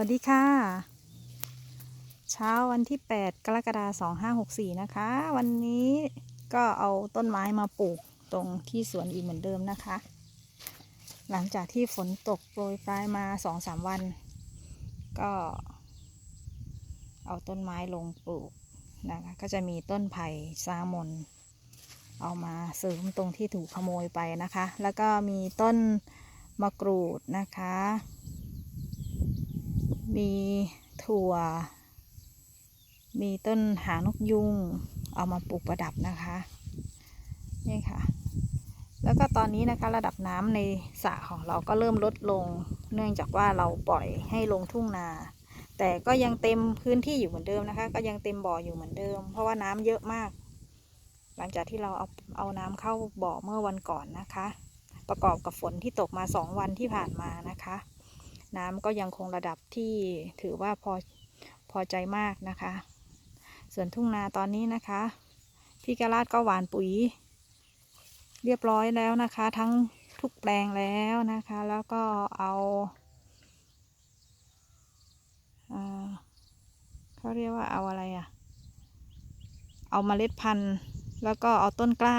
วัสดีค่ะ เช้าวันที่ 8 กรกฎาคม2564 นะคะ วันนี้ก็เอาต้นไม้มาปลูกตรงที่สวนอีกเหมือนเดิมนะคะ หลังจากที่ฝนตกโปรยปลายมา 2-3 วัน ก็ เอาต้นไม้ลงปลูกนะคะ ก็จะมีต้นไผ่ซามน เอามาเสริมตรงที่ถูกขโมยไปนะคะ แล้วก็มีต้นมะกรูดนะคะ มีถั่ว มีต้นหางนกยุง เอามาปลูกประดับนะคะนี่ค่ะ แล้วก็ตอนนี้นะคะระดับน้ำในสระของเราก็เริ่มลดลง เนื่องจากว่าเราปล่อยให้ลงทุ่งนา แต่ก็ยังเต็มพื้นที่อยู่เหมือนเดิมนะคะ ก็ยังเต็มบ่ออยู่เหมือนเดิม เพราะว่าน้ำเยอะมาก หลังจากที่เราเอาเอาน้ำเข้าบ่อเมื่อวันก่อนนะคะ ประกอบกับฝนที่ตกมาสองวันที่ผ่านมานะคะ น้ำก็ยังคงระดับที่ถือว่าพอพอใจมากนะคะ ส่วนทุ่งนาตอนนี้นะคะพี่กราดก็หวานปุ๋ย เรียบร้อยแล้วนะคะ ทั้งทุกแปลงแล้วนะคะ แล้วก็เอาเขาเรียกว่าเอาอะไรอะเอาเมล็ดพันธุ์ แล้วก็เอาต้นกล้า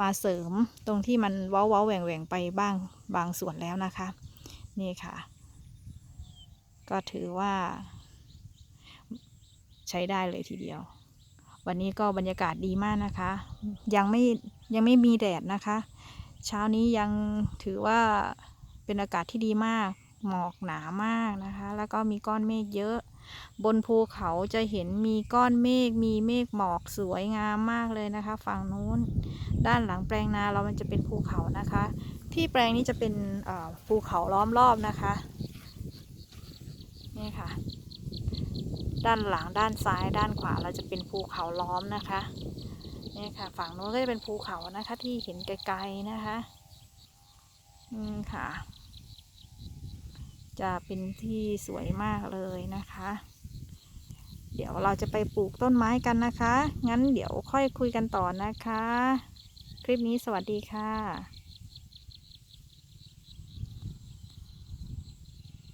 มาเสริมตรงที่มันเว้าเว้าแหว่งแหว่งไปบ้างบางส่วนแล้วนะคะ นี่ค่ะ ก็ถือว่า ใช้ได้เลยทีเดียว วันนี้ก็บรรยากาศดีมากนะคะ ยังไม่ยังไม่มีแดดนะคะ เช้านี้ยังถือว่าเป็นอากาศที่ดีมาก หมอกหนามากนะคะ แล้วก็มีก้อนเมฆเยอะ บนภูเขาจะเห็นมีก้อนเมฆมีเมฆหมอกสวยงามมากเลยนะคะ ฝั่งนู้น ด้านหลังแปลงนาเรามันจะเป็นภูเขานะคะ ที่แปลงนี้จะเป็นภูเขาล้อมรอบนะคะนี่ค่ะ ด้านหลังด้านซ้ายด้านขวาเราจะเป็นภูเขาล้อมนะคะนี่ค่ะ ฝั่งโน้นก็จะเป็นภูเขานะคะ ที่เห็นไกลๆนะคะ อืมค่ะ จะเป็นที่สวยมากเลยนะคะ เดี๋ยวเราจะไปปลูกต้นไม้กันนะคะ งั้นเดี๋ยวค่อยคุยกันต่อนะคะ คลิปนี้สวัสดีค่ะ